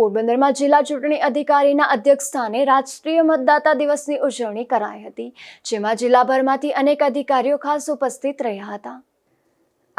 પોરબંદરમાં જિલ્લા ચૂંટણી અધિકારીના અધ્યક્ષસ્થાને રાષ્ટ્રીય મતદાતા દિવસની ઉજવણી કરાઈ હતી, જેમાં જિલ્લાભરમાંથી અનેક અધિકારીઓ ખાસ ઉપસ્થિત રહ્યા હતા.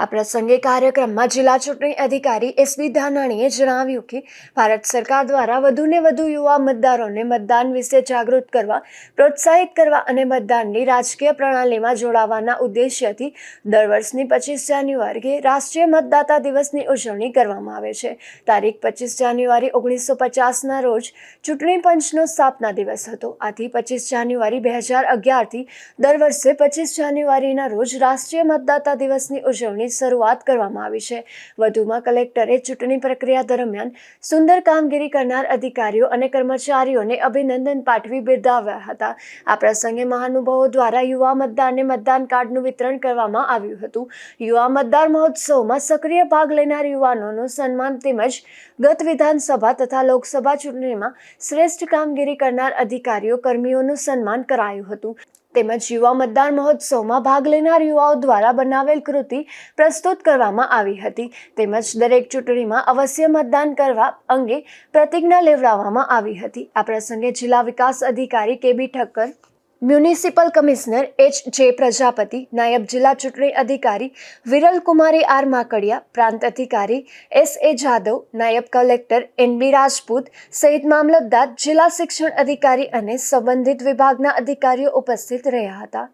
આ પ્રસંગે કાર્યક્રમમાં જિલ્લા ચૂંટણી અધિકારી એસ બી ધાનાણીએ જણાવ્યું કે ભારત સરકાર દ્વારા વધુને વધુ યુવા મતદારોને મતદાન વિશે જાગૃત કરવા, પ્રોત્સાહિત કરવા અને મતદાનની રાજકીય પ્રણાલીમાં જોડાવાના ઉદ્દેશ્યથી દર વર્ષની પચીસ જાન્યુઆરીએ રાષ્ટ્રીય મતદાતા દિવસની ઉજવણી કરવામાં આવે છે. તારીખ પચીસ જાન્યુઆરી ઓગણીસો પચાસના રોજ ચૂંટણી પંચનો સ્થાપના દિવસ હતો. આથી પચીસ જાન્યુઆરી બે હજાર અગિયારથી દર વર્ષે પચીસ જાન્યુઆરીના રોજ રાષ્ટ્રીય મતદાતા દિવસની ઉજવણી શરૂઆત કરવામાં આવી છે. વધુમાં કલેક્ટરે ચૂંટણી પ્રક્રિયા દરમિયાન સુંદર કામગીરી કરનાર અધિકારીઓ અને કર્મચારીઓને અભિનંદન પાઠવી બિરદાવ્યા હતા. આ પ્રસંગે મહાનુભાવો દ્વારા યુવા મતદારને મતદાન કાર્ડનું વિતરણ કરવામાં આવ્યું હતું. યુવા મતદાર મહોત્સવમાં સક્રિય ભાગ લેનાર યુવાનોનું સન્માન તેમજ ગત વિધાનસભા તથા લોકસભા ચૂંટણીમાં શ્રેષ્ઠ કામગીરી કરનાર અધિકારીઓ કર્મીઓનું સન્માન કરાયું હતું. તેમજ યુવા મતદાર મહોત્સવમાં ભાગ લેનાર યુવાઓ દ્વારા બનાવેલ કૃતિ પ્રસ્તુત કરવામાં આવી હતી. તેમજ દરેક ચૂંટણીમાં અવશ્ય મતદાન કરવા અંગે પ્રતિજ્ઞા લેવડાવવામાં આવી હતી. આ પ્રસંગે જિલ્લા વિકાસ અધિકારી K B Thakkar municipal commissioner H J Prajapati, નાયબ જિલ્લા ચૂંટણી અધિકારી વિરલ કુમારી આર માકડિયા, પ્રાંત અધિકારી એસ એ જાદવ નાયબ કલેક્ટર એન બી રાજપૂત સહિત મામલતદાર, જિલ્લા શિક્ષણ અધિકારી અને સંબંધિત વિભાગના અધિકારીઓ ઉપસ્થિત રહ્યા હતા.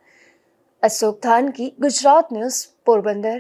અશોક થાનકી ગુજરાત ન્યૂઝ, પોરબંદર.